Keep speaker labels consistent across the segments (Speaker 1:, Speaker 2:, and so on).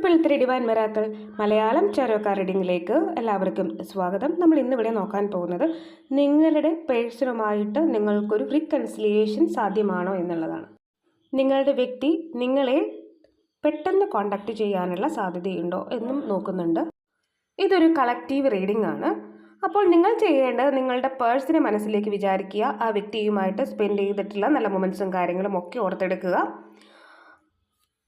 Speaker 1: Triple three divine miracles Malayalam ചാരോക്കാർ റീഡിങ്ങിലേക്ക് എല്ലാവർക്കും സ്വാഗതം. നമ്മൾ ഇന്നിവിടെ നോക്കാൻ പോകുന്നത് നിങ്ങളുടെ പേഴ്സണുമായിട്ട് നിങ്ങൾക്കൊരു റീകൺസിലിയേഷൻ സാധ്യമാണോ എന്നുള്ളതാണ്. നിങ്ങളുടെ വ്യക്തി നിങ്ങളെ പെട്ടെന്ന് കോണ്ടാക്ട് ചെയ്യാനുള്ള സാധ്യതയുണ്ടോ എന്നും നോക്കുന്നുണ്ട്. ഇതൊരു കളക്റ്റീവ് റീഡിംഗ് ആണ്. അപ്പോൾ നിങ്ങൾ ചെയ്യേണ്ടത് നിങ്ങളുടെ പേഴ്സിനെ മനസ്സിലേക്ക് വിചാരിക്കുക ആ വ്യക്തിയുമായിട്ട് സ്പെൻഡ് ചെയ്തിട്ടുള്ള നല്ല മൊമെൻസും കാര്യങ്ങളും ഒക്കെ ഓർത്തെടുക്കുക.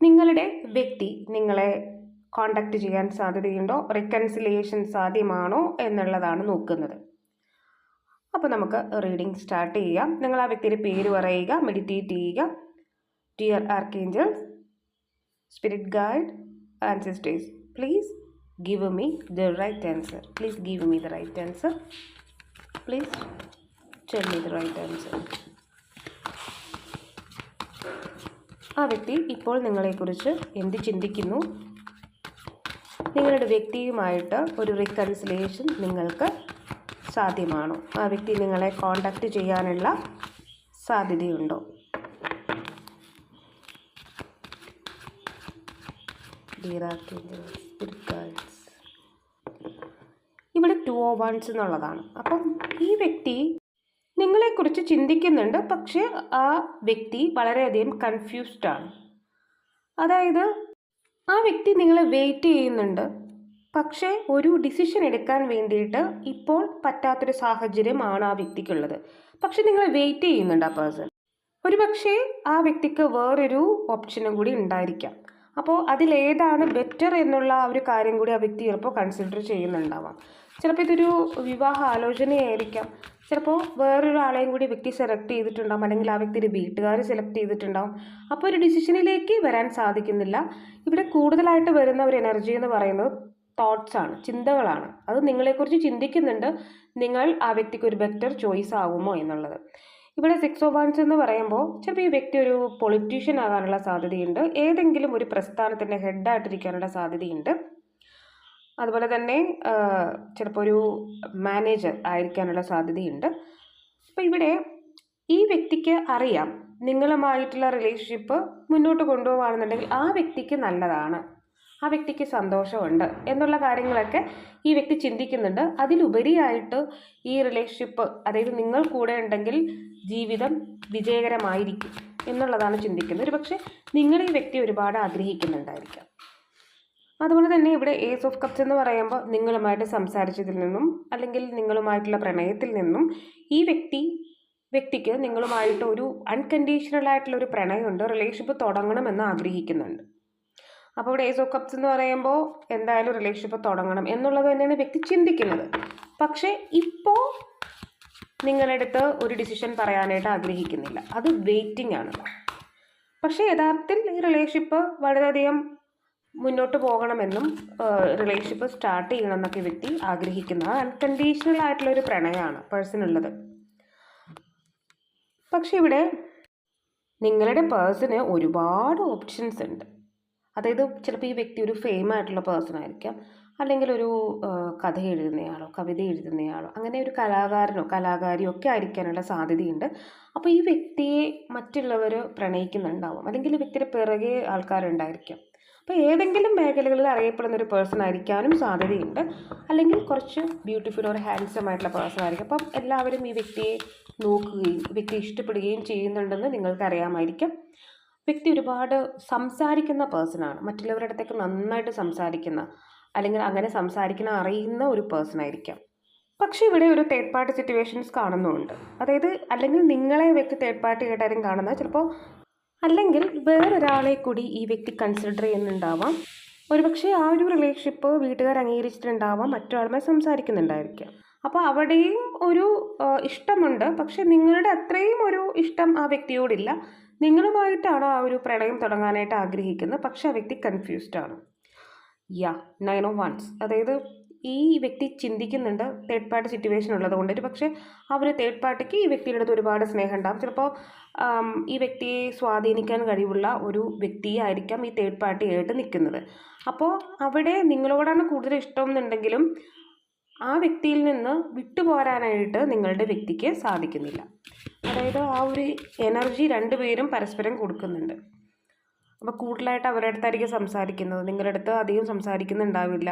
Speaker 1: നിങ്ങളുടെ വ്യക്തി നിങ്ങളെ കോണ്ടാക്ട് ചെയ്യാൻ സാധ്യതയുണ്ടോ? റിക്കൺസിലിയേഷൻ സാധ്യമാണോ എന്നുള്ളതാണ് നോക്കുന്നത്. അപ്പോൾ നമുക്ക് റീഡിംഗ് സ്റ്റാർട്ട് ചെയ്യാം. നിങ്ങൾ ആ വ്യക്തിയുടെ പേര് പറയുക മെഡിറ്റേറ്റ് ചെയ്യുക. Dear archangels spirit guide ancestors please give me the right answer please give me the right answer please tell me the right answer. ആ വ്യക്തി ഇപ്പോൾ നിങ്ങളെക്കുറിച്ച് എന്ത് ചിന്തിക്കുന്നു? നിങ്ങളുടെ വ്യക്തിയുമായിട്ട് ഒരു റിക്കൺസിലേഷൻ നിങ്ങൾക്ക് സാധ്യമാണോ? ആ വ്യക്തി നിങ്ങളെ കോണ്ടാക്റ്റ് ചെയ്യാനുള്ള സാധ്യതയുണ്ടോ? ഇവിടെ ടു ഓ വൺസ് എന്നുള്ളതാണ്. അപ്പം ഈ വ്യക്തി നിങ്ങളെക്കുറിച്ച് ചിന്തിക്കുന്നുണ്ട്. പക്ഷേ ആ വ്യക്തി വളരെയധികം കൺഫ്യൂസ്ഡ് ആണ്. അതായത് ആ വ്യക്തി നിങ്ങളെ വെയിറ്റ് ചെയ്യുന്നുണ്ട്. പക്ഷേ ഒരു ഡിസിഷൻ എടുക്കാൻ വേണ്ടിയിട്ട് ഇപ്പോൾ പറ്റാത്തൊരു സാഹചര്യമാണ് ആ വ്യക്തിക്കുള്ളത്. പക്ഷെ നിങ്ങളെ വെയിറ്റ് ചെയ്യുന്നുണ്ട് ആ പേഴ്സൺ ഒരു പക്ഷേ ആ വ്യക്തിക്ക് വേറൊരു ഓപ്ഷനും കൂടി ഉണ്ടായിരിക്കാം. അപ്പോൾ അതിലേതാണ് ബെറ്റർ എന്നുള്ള ആ ഒരു കാര്യം കൂടി ആ വ്യക്തി ചിലപ്പോൾ കൺസിഡർ ചെയ്യുന്നുണ്ടാവാം. ചിലപ്പോൾ ഇതൊരു വിവാഹ ആലോചനയായിരിക്കാം. ചിലപ്പോൾ വേറൊരാളെയും കൂടി വ്യക്തി സെലക്ട് ചെയ്തിട്ടുണ്ടാകും അല്ലെങ്കിൽ ആ വ്യക്തിയുടെ വീട്ടുകാർ സെലക്ട് ചെയ്തിട്ടുണ്ടാകും അപ്പോൾ ഒരു ഡിസിഷനിലേക്ക് വരാൻ സാധിക്കുന്നില്ല. ഇവിടെ കൂടുതലായിട്ട് വരുന്ന ഒരു എനർജി എന്ന് പറയുന്നത് തോട്ട്സ് ആണ് ചിന്തകളാണ്. അത് നിങ്ങളെക്കുറിച്ച് ചിന്തിക്കുന്നുണ്ട്. നിങ്ങൾ ആ വ്യക്തിക്ക് ഒരു ബെറ്റർ ചോയ്സ് ആകുമോ എന്നുള്ളത്. ഇവിടെ സിക്സ് ഓ വൺസ് എന്ന് പറയുമ്പോൾ ചിലപ്പോൾ ഈ വ്യക്തി ഒരു പൊളിറ്റീഷ്യൻ ആകാനുള്ള സാധ്യതയുണ്ട്. ഏതെങ്കിലും ഒരു പ്രസ്ഥാനത്തിന്റെ ഹെഡായിട്ടിരിക്കാനുള്ള സാധ്യതയുണ്ട്. അതുപോലെ തന്നെ ചിലപ്പോൾ ഒരു മാനേജർ ആയിരിക്കാനുള്ള സാധ്യതയുണ്ട്. അപ്പോൾ ഇവിടെ ഈ വ്യക്തിക്ക് അറിയാം നിങ്ങളുമായിട്ടുള്ള റിലേഷൻഷിപ്പ് മുന്നോട്ട് കൊണ്ടുപോകുകയാണെന്നുണ്ടെങ്കിൽ ആ വ്യക്തിക്ക് നല്ലതാണ് ആ വ്യക്തിക്ക് സന്തോഷമുണ്ട് എന്നുള്ള കാര്യങ്ങളൊക്കെ ഈ വ്യക്തി ചിന്തിക്കുന്നുണ്ട്. അതിലുപരിയായിട്ട് ഈ റിലേഷൻഷിപ്പ് അതായത് നിങ്ങൾ കൂടെ ഉണ്ടെങ്കിൽ ജീവിതം വിജയകരമായിരിക്കും എന്നുള്ളതാണ് ചിന്തിക്കുന്നത്. ഒരു പക്ഷേ നിങ്ങൾ ഈ വ്യക്തി ഒരുപാട് ആഗ്രഹിക്കുന്നുണ്ടായിരിക്കാം. അതുപോലെ തന്നെ ഇവിടെ ഏസ് ഓഫ് കപ്സ് എന്ന് പറയുമ്പോൾ നിങ്ങളുമായിട്ട് സംസാരിച്ചതിൽ നിന്നും അല്ലെങ്കിൽ നിങ്ങളുമായിട്ടുള്ള പ്രണയത്തിൽ നിന്നും ഈ വ്യക്തി വ്യക്തിക്ക് നിങ്ങളുമായിട്ട് ഒരു അൺകണ്ടീഷണൽ ആയിട്ടുള്ള ഒരു പ്രണയമുണ്ട് റിലേഷൻഷിപ്പ് തുടങ്ങണമെന്ന് ആഗ്രഹിക്കുന്നുണ്ട്. അപ്പോൾ ഇവിടെ ഏസ് ഓഫ് കപ്സ് എന്ന് പറയുമ്പോൾ എന്തായാലും റിലേഷൻഷിപ്പ് തുടങ്ങണം എന്നുള്ളത് തന്നെയാണ് വ്യക്തി ചിന്തിക്കുന്നത്. പക്ഷേ ഇപ്പോൾ നിങ്ങളുടെ അടുത്ത് ഒരു ഡിസിഷൻ പറയാനായിട്ട് ആഗ്രഹിക്കുന്നില്ല. അത് വെയിറ്റിംഗ് ആണ്. പക്ഷേ യഥാർത്ഥത്തിൽ ഈ റിലേഷൻഷിപ്പ് വളരെയധികം മുന്നോട്ട് പോകണമെന്നും റിലേഷൻഷിപ്പ് സ്റ്റാർട്ട് ചെയ്യണമെന്നൊക്കെ വ്യക്തി ആഗ്രഹിക്കുന്ന അൺകണ്ടീഷണൽ ആയിട്ടുള്ള ഒരു പ്രണയമാണ് പേഴ്സണുള്ളത് പക്ഷെ ഇവിടെ നിങ്ങളുടെ പേഴ്സന് ഒരുപാട് ഓപ്ഷൻസ് ഉണ്ട്. അതായത് ചിലപ്പോൾ ഈ വ്യക്തി ഒരു ഫെയിം ആയിട്ടുള്ള പേഴ്സൺ ആയിരിക്കാം. അല്ലെങ്കിൽ ഒരു കഥ എഴുതുന്നയാളോ കവിത എഴുതുന്നയാളോ അങ്ങനെ ഒരു കലാകാരനോ കലാകാരിയോ ഒക്കെ ആയിരിക്കാനുള്ള സാധ്യതയുണ്ട്. അപ്പോൾ ഈ വ്യക്തിയെ മറ്റുള്ളവർ പ്രണയിക്കുന്നുണ്ടാവും. അല്ലെങ്കിൽ ഈ വ്യക്തിയുടെ പിറകെ ആൾക്കാരുണ്ടായിരിക്കാം. അപ്പോൾ ഏതെങ്കിലും മേഖലകളിൽ അറിയപ്പെടുന്ന ഒരു പേഴ്സൺ ആയിരിക്കാനും സാധ്യതയുണ്ട്. അല്ലെങ്കിൽ കുറച്ച് ബ്യൂട്ടിഫുൾ ഓർ ഹാൻഡ്സം ആയിട്ടുള്ള പേഴ്സൺ ആയിരിക്കും. അപ്പം എല്ലാവരും ഈ വ്യക്തിയെ നോക്കുകയും വ്യക്തി ഇഷ്ടപ്പെടുകയും ചെയ്യുന്നുണ്ടെന്ന് നിങ്ങൾക്ക് അറിയാമായിരിക്കും വ്യക്തി ഒരുപാട് സംസാരിക്കുന്ന പേഴ്സണാണ് മറ്റുള്ളവരുടെ അടുത്തേക്ക് നന്നായിട്ട് സംസാരിക്കുന്ന അല്ലെങ്കിൽ അങ്ങനെ സംസാരിക്കുന്ന അറിയുന്ന ഒരു പേഴ്സൺ ആയിരിക്കാം. പക്ഷേ ഇവിടെ ഒരു തേർഡ് പാർട്ടി സിറ്റുവേഷൻസ് കാണുന്നുമുണ്ട് അതായത് അല്ലെങ്കിൽ നിങ്ങളെ വ്യക്തി തേർഡ് പാർട്ടി ആയിട്ടാരും കാണുന്നത് ചിലപ്പോൾ അല്ലെങ്കിൽ വേറൊരാളെ കൂടി ഈ വ്യക്തി കൺസിഡർ ചെയ്യുന്നുണ്ടാവാം. ഒരുപക്ഷെ ആ ഒരു റിലേഷൻഷിപ്പ് വീട്ടുകാർ അംഗീകരിച്ചിട്ടുണ്ടാവാം മറ്റൊരാളുമായി സംസാരിക്കുന്നുണ്ടായിരിക്കാം. അപ്പോൾ അവിടെയും ഒരു ഇഷ്ടമുണ്ട്. പക്ഷെ നിങ്ങളുടെ അത്രയും ഒരു ഇഷ്ടം ആ വ്യക്തിയോടില്ല. നിങ്ങളുമായിട്ടാണ് ആ ഒരു പ്രണയം തുടങ്ങാനായിട്ട് ആഗ്രഹിക്കുന്നത്. പക്ഷെ ആ വ്യക്തി കൺഫ്യൂസ്ഡ് ആണ്. യാ നയൻ വൺസ് അതായത് ഈ വ്യക്തി ചിന്തിക്കുന്നുണ്ട് തേർഡ് പാർട്ടി സിറ്റുവേഷൻ ഉള്ളത് കൊണ്ട്. ഒരു പക്ഷേ അവർ തേർഡ് പാർട്ടിക്ക് ഈ വ്യക്തിയുടെ അടുത്ത് ഒരുപാട് സ്നേഹം ഉണ്ടാകും ചിലപ്പോൾ ഈ വ്യക്തിയെ സ്വാധീനിക്കാൻ കഴിവുള്ള ഒരു വ്യക്തിയായിരിക്കാം ഈ തേർഡ് പാർട്ടി ആയിട്ട് നിൽക്കുന്നത്. അപ്പോൾ അവിടെ നിങ്ങളോടാണ് കൂടുതൽ ഇഷ്ടം എന്നുണ്ടെങ്കിലും ആ വ്യക്തിയിൽ നിന്ന് വിട്ടുപോരാനായിട്ട് നിങ്ങളുടെ വ്യക്തിക്ക് സാധിക്കുന്നില്ല. അതായത് ആ ഒരു എനർജി രണ്ടുപേരും പരസ്പരം കൊടുക്കുന്നുണ്ട്. അപ്പോൾ കൂടുതലായിട്ട് അവരുടെ അടുത്തായിരിക്കും സംസാരിക്കുന്നത്. നിങ്ങളുടെ അടുത്ത് അധികം സംസാരിക്കുന്നുണ്ടാവില്ല.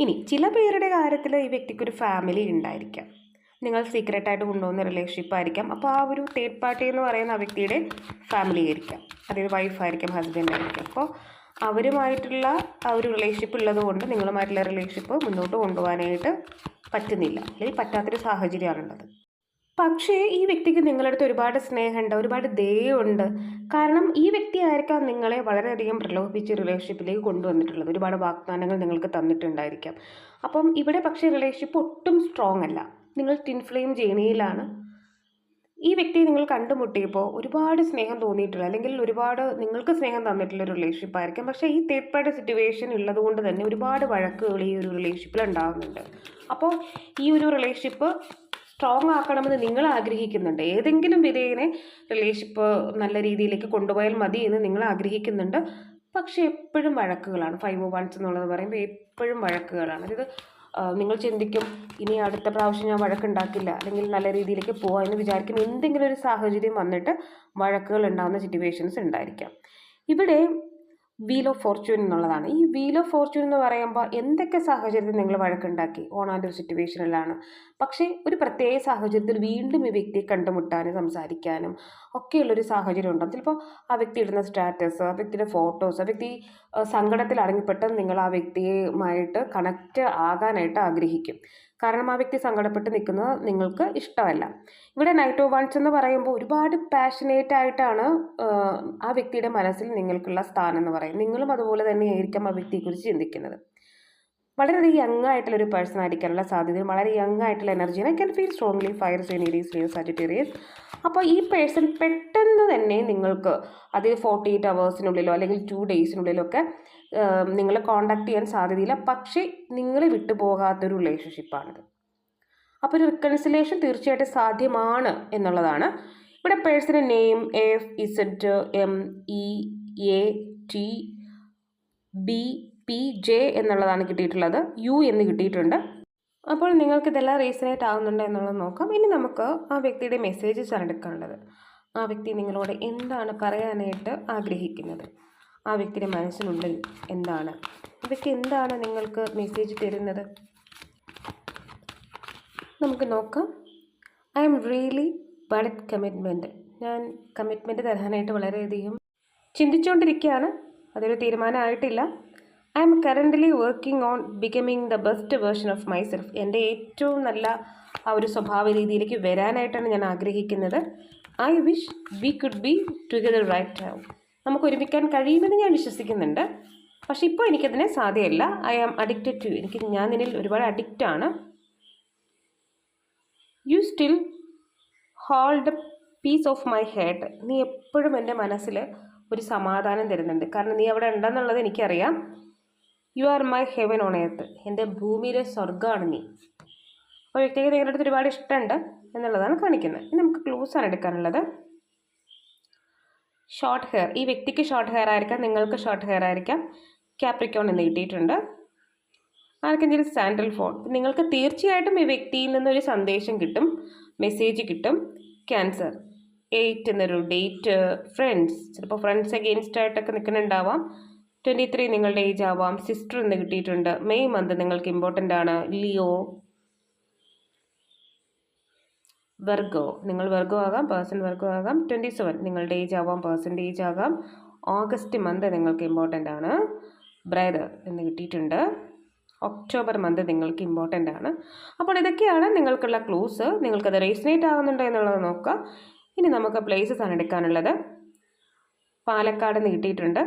Speaker 1: ഇനി ചില പേരുടെ കാര്യത്തിൽ ഈ വ്യക്തിക്കൊരു ഫാമിലി ഉണ്ടായിരിക്കാം. നിങ്ങൾ സീക്രട്ടായിട്ട് കൊണ്ടുപോകുന്ന റിലേഷൻഷിപ്പ് ആയിരിക്കാം. അപ്പോൾ ആ ഒരു തേർഡ് പാർട്ടി എന്ന് പറയുന്ന ആ വ്യക്തിയുടെ ഫാമിലി ആയിരിക്കാം. അതായത് വൈഫായിരിക്കാം ഹസ്ബൻഡ് ആയിരിക്കാം. അപ്പോൾ അവരുമായിട്ടുള്ള ആ ഒരു റിലേഷൻഷിപ്പ് ഉള്ളത് കൊണ്ട് നിങ്ങളുമായിട്ടുള്ള റിലേഷൻഷിപ്പ് മുന്നോട്ട് കൊണ്ടുപോകാനായിട്ട് പറ്റുന്നില്ല. അല്ലെങ്കിൽ പറ്റാത്തൊരു സാഹചര്യമാണുള്ളത് പക്ഷേ ഈ വ്യക്തിക്ക് നിങ്ങളുടെ അടുത്ത് ഒരുപാട് സ്നേഹമുണ്ട് ഒരുപാട് ദയുണ്ട് കാരണം ഈ വ്യക്തി ആയിരിക്കാം നിങ്ങളെ വളരെയധികം പ്രലോഭിപ്പിച്ച് റിലേഷൻഷിപ്പിലേക്ക് കൊണ്ടുവന്നിട്ടുള്ളത്. ഒരുപാട് വാഗ്ദാനങ്ങൾ നിങ്ങൾക്ക് തന്നിട്ടുണ്ടായിരിക്കാം. അപ്പം ഇവിടെ പക്ഷേ റിലേഷൻഷിപ്പ് ഒട്ടും സ്ട്രോങ് അല്ല. നിങ്ങൾ ടിൻഫ്ലെയിം ജേണിയിലാണ്. ഈ വ്യക്തിയെ നിങ്ങൾ കണ്ടുമുട്ടിയപ്പോൾ ഒരുപാട് സ്നേഹം തോന്നിയിട്ടുള്ള അല്ലെങ്കിൽ ഒരുപാട് നിങ്ങൾക്ക് സ്നേഹം തന്നിട്ടുള്ള ഒരു റിലേഷൻഷിപ്പ് ആയിരിക്കും. പക്ഷേ ഈ തേർഡ് സിറ്റുവേഷൻ ഉള്ളതുകൊണ്ട് തന്നെ ഒരുപാട് വഴക്കുകൾ ഈ ഒരു റിലേഷൻഷിപ്പിൽ ഉണ്ടാകുന്നുണ്ട് അപ്പോൾ ഈ ഒരു റിലേഷൻഷിപ്പ് സ്ട്രോങ് ആക്കണമെന്ന് നിങ്ങൾ ആഗ്രഹിക്കുന്നുണ്ട്. ഏതെങ്കിലും വിധേയനെ റിലേഷൻഷിപ്പ് നല്ല രീതിയിലേക്ക് കൊണ്ടുപോയാൽ മതി എന്ന് നിങ്ങൾ ആഗ്രഹിക്കുന്നുണ്ട്. പക്ഷേ എപ്പോഴും വഴക്കുകളാണ്. ഫൈവ് വൺസ് എന്നുള്ളത് പറയുമ്പോൾ എപ്പോഴും വഴക്കുകളാണ്. അതായത് നിങ്ങൾ ചിന്തിക്കും ഇനി അടുത്ത പ്രാവശ്യം ഞാൻ വഴക്കുണ്ടാക്കില്ല. അല്ലെങ്കിൽ നല്ല രീതിയിലേക്ക് പോകാം എന്ന് വിചാരിക്കും എന്തെങ്കിലും ഒരു സാഹചര്യം വന്നിട്ട് വഴക്കുകൾ ഉണ്ടാകുന്ന സിറ്റുവേഷൻസ് ഉണ്ടായിരിക്കാം. ഇവിടെ വീൽ ഓഫ് ഫോർച്യൂൺ എന്നുള്ളതാണ്. ഈ വീൽ ഓഫ് ഫോർച്യൂൺ എന്ന് പറയുമ്പോൾ എന്തൊക്കെ സാഹചര്യത്തിൽ നിങ്ങൾ വഴക്കുണ്ടാക്കി? ഓണാന്റെ ഒരു സിറ്റുവേഷനിലാണ് പക്ഷേ ഒരു പ്രത്യേക സാഹചര്യത്തിൽ വീണ്ടും ഈ വ്യക്തിയെ കണ്ടുമുട്ടാനും സംസാരിക്കാനും ഒക്കെയുള്ളൊരു സാഹചര്യം ഉണ്ടാകും ചിലപ്പോൾ ആ വ്യക്തി ഇടുന്ന സ്റ്റാറ്റസ് ആ വ്യക്തിയുടെ ഫോട്ടോസ് ആ വ്യക്തി സങ്കടത്തിൽ അടങ്ങിപ്പെട്ട് നിങ്ങൾ ആ വ്യക്തിയുമായിട്ട് കണക്റ്റ് ആകാനായിട്ട് ആഗ്രഹിക്കും. കാരണം ആ വ്യക്തി സങ്കടപ്പെട്ട് നിൽക്കുന്നത് നിങ്ങൾക്ക് ഇഷ്ടമല്ല. ഇവിടെ നൈറ്റ് ഓഫ് വൺസ് എന്ന് പറയുമ്പോൾ ഒരുപാട് പാഷനേറ്റ് ആയിട്ടാണ് ആ, വ്യക്തിയുടെ മനസ്സിൽ നിങ്ങൾക്കുള്ള സ്ഥാനം എന്ന് പറയും നിങ്ങളും അതുപോലെ തന്നെയായിരിക്കും ആ വ്യക്തിയെക്കുറിച്ച് ചിന്തിക്കുന്നത്. വളരെ യങ് ആയിട്ടുള്ള ഒരു പേഴ്സൺ ആയിരിക്കാനുള്ള സാധ്യതയും വളരെ യങ് ആയിട്ടുള്ള എനർജിയാണ് I can feel strongly fire സെനീരീസ് Leo Sagittarius അപ്പോൾ ഈ പേഴ്സൺ പെട്ടെന്ന് തന്നെ നിങ്ങൾക്ക് അത് ഫോർട്ടി എയ്റ്റ് അവേഴ്സിനുള്ളിലോ അല്ലെങ്കിൽ ടു ഡേയ്സിനുള്ളിലോ ഒക്കെ നിങ്ങളെ കോണ്ടാക്ട് ചെയ്യാൻ സാധ്യതയില്ല. പക്ഷേ നിങ്ങൾ വിട്ടുപോകാത്തൊരു റിലേഷൻഷിപ്പാണിത് അപ്പോൾ ഒരു റിക്കൺസിലേഷൻ തീർച്ചയായിട്ടും സാധ്യമാണ് എന്നുള്ളതാണ്. ഇവിടെ personal name F Z M E A T B P J എന്നുള്ളതാണ് കിട്ടിയിട്ടുള്ളത് യു എന്ന് കിട്ടിയിട്ടുണ്ട്. അപ്പോൾ നിങ്ങൾക്ക് ഇതെല്ലാം റീസണേറ്റ് ആവുന്നുണ്ട് എന്നുള്ളത് നോക്കാം. ഇനി നമുക്ക് ആ വ്യക്തിയുടെ മെസ്സേജസ് ആണ് എടുക്കാനുള്ളത് ആ വ്യക്തി നിങ്ങളോട് എന്താണ് പറയാനായിട്ട് ആഗ്രഹിക്കുന്നത്? ആ വ്യക്തിയുടെ മനസ്സിനുള്ളിൽ എന്താണ്? ഇവയ്ക്ക് എന്താണ് നിങ്ങൾക്ക് മെസ്സേജ് തരുന്നത്? നമുക്ക് നോക്കാം. I'm really bad commitment ഞാൻ കമ്മിറ്റ്മെന്റ് തരാനായിട്ട് വളരെയധികം ചിന്തിച്ചുകൊണ്ടിരിക്കുകയാണ്. അതൊരു തീരുമാനമായിട്ടില്ല. I'm currently working on becoming the best version of myself എന്റെ ഏറ്റവും നല്ല ആ ഒരു സ്വഭാവ രീതിയിലേക്ക് വരാനായിട്ടാണ് ഞാൻ ആഗ്രഹിക്കുന്നത്. I wish we could be together right now നമുക്ക് ഒരുമിക്കാൻ കഴിയുമെന്ന് ഞാൻ വിശ്വസിക്കുന്നുണ്ട്. പക്ഷേ ഇപ്പോൾ എനിക്കതിനെ സാധ്യമല്ല ഐ ആം അഡിക്റ്റഡ് ടു എനിക്ക് ഞാൻ ഇതിൽ ഒരുപാട് അഡിക്റ്റാണ് you still hold piece of my head നീ എപ്പോഴും എന്റെ മനസ്സിൽ ഒരു സമാധാനം തരുന്നുണ്ട്. കാരണം നീ അവിടെ ഉണ്ടെന്നുള്ളത് എനിക്കറിയാം. You are my heaven on earth എന്റെ ഭൂമിയിലെ സ്വർഗമാണ് നീ. അപ്പോൾ വ്യക്തിക്ക് നിങ്ങളുടെ അടുത്ത് ഒരുപാട് ഇഷ്ടമുണ്ട് എന്നുള്ളതാണ് കാണിക്കുന്നത്. ഇനി നമുക്ക് ക്ലൂസ് ആണ് എടുക്കാനുള്ളത്. ഷോർട്ട് ഹെയർ ഈ വ്യക്തിക്ക് ഷോർട്ട് ഹെയർ ആയിരിക്കാം നിങ്ങൾക്ക് ഷോർട്ട് ഹെയർ ആയിരിക്കാം. ക്യാപ്രിക്കോൺ എന്ന് കിട്ടിയിട്ടുണ്ട്. ആർക്കെങ്കിലും സാൻഡൽ ഫോൺ നിങ്ങൾക്ക് തീർച്ചയായിട്ടും ഈ വ്യക്തിയിൽ നിന്നൊരു സന്ദേശം കിട്ടും മെസ്സേജ് കിട്ടും. ക്യാൻസർ എയ്റ്റ് എന്നൊരു ഡേറ്റ് ഫ്രണ്ട്സ് ചിലപ്പോൾ ഫ്രണ്ട്സ് അഗെയിൻസ്റ്റ് ആയിട്ടൊക്കെ നിൽക്കുന്നുണ്ടാവാം. ട്വന്റി ത്രീ നിങ്ങളുടെ ഏജ് ആവാം സിസ്റ്റർ എന്ന് കിട്ടിയിട്ടുണ്ട്. മെയ് മന്ത് നിങ്ങൾക്ക് ഇമ്പോർട്ടന്റ് ആണ്. ലിയോ വെർഗോ നിങ്ങൾ വെർഗോ ആകാം പേഴ്സൺ വെർഗോ ആകാം. ട്വന്റി സെവൻ നിങ്ങളുടെ ഏജ് ആവാം പേഴ്സന്റെ ഏജ് ആകാം. ഓഗസ്റ്റ് മന്ത് നിങ്ങൾക്ക് ഇമ്പോർട്ടന്റ് ആണ്. ബ്രദർ എന്ന് കിട്ടിയിട്ടുണ്ട്. ഒക്ടോബർ മന്ത് നിങ്ങൾക്ക് ഇമ്പോർട്ടന്റ് ആണ്. അപ്പോൾ ഇതൊക്കെയാണ് നിങ്ങൾക്കുള്ള ക്ലൂസ് നിങ്ങൾക്കത് റേസിനേറ്റ് ആകുന്നുണ്ടോ എന്നുള്ളത് നോക്കുക ഇനി നമുക്ക് പ്ലേസസ് ആണ് എടുക്കാനുള്ളത്. പാലക്കാട് നിന്ന് കിട്ടിയിട്ടുണ്ട്.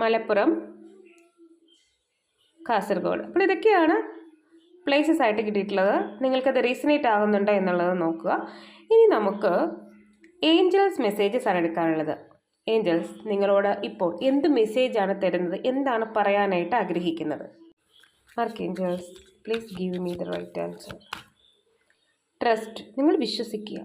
Speaker 1: മലപ്പുറം കാസർഗോഡ്. അപ്പോൾ ഇതൊക്കെയാണ് പ്ലേസസ് ആയിട്ട് കിട്ടിയിട്ടുള്ളത്. നിങ്ങൾക്കത് റീസണേറ്റ് ആകുന്നുണ്ടോ എന്നുള്ളത് നോക്കുക. ഇനി നമുക്ക് ഏഞ്ചൽസ് മെസ്സേജസ് ആണ് എടുക്കാനുള്ളത്. ഏഞ്ചൽസ് നിങ്ങളോട് ഇപ്പോൾ എന്ത് മെസ്സേജാണ് തരുന്നത്? എന്താണ് പറയാനായിട്ട് ആഗ്രഹിക്കുന്നത്? Archangels please give me the right answer trust നിങ്ങൾ വിശ്വസിക്കുക.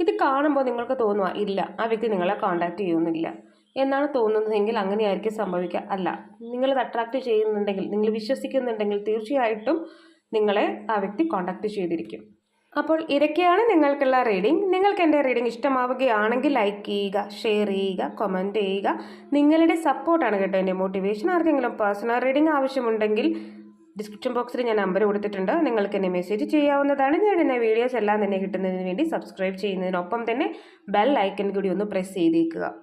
Speaker 1: ഇത് കാണുമ്പോൾ നിങ്ങൾക്ക് തോന്നുക ഇല്ല ആ വ്യക്തി നിങ്ങളെ കോൺടാക്റ്റ് ചെയ്യുന്നില്ല. എന്നാണ് തോന്നുന്നതെങ്കിൽ അങ്ങനെയായിരിക്കും സംഭവിക്കുക. അല്ല നിങ്ങളത് അട്രാക്റ്റ് ചെയ്യുന്നുണ്ടെങ്കിൽ നിങ്ങൾ വിശ്വസിക്കുന്നുണ്ടെങ്കിൽ തീർച്ചയായിട്ടും നിങ്ങളെ ആ വ്യക്തി കോണ്ടാക്ട് ചെയ്തിരിക്കും. അപ്പോൾ ഇതൊക്കെയാണ് നിങ്ങൾക്കുള്ള റീഡിംഗ് നിങ്ങൾക്ക് എന്റെ റീഡിംഗ് ഇഷ്ടമാവുകയാണെങ്കിൽ ലൈക്ക് ചെയ്യുക ഷെയർ ചെയ്യുക കമന്റ് ചെയ്യുക. നിങ്ങളുടെ സപ്പോർട്ടാണ് കേട്ടോ എന്റെ മോട്ടിവേഷൻ ആർക്കെങ്കിലും പേഴ്സണൽ റീഡിംഗ് ആവശ്യമുണ്ടെങ്കിൽ ഡിസ്ക്രിപ്ഷൻ ബോക്സിൽ ഞാൻ നമ്പർ കൊടുത്തിട്ടുണ്ട്. നിങ്ങൾക്ക് എന്നെ മെസ്സേജ് ചെയ്യാവുന്നതാണ്. ഞാൻ എന്നെ വീഡിയോസ് എല്ലാം തന്നെ കിട്ടുന്നതിന് വേണ്ടി സബ്സ്ക്രൈബ് ചെയ്യുന്നതിനൊപ്പം തന്നെ ബെൽ ഐക്കൺ കൂടി ഒന്ന് പ്രസ് ചെയ്തേക്കുക.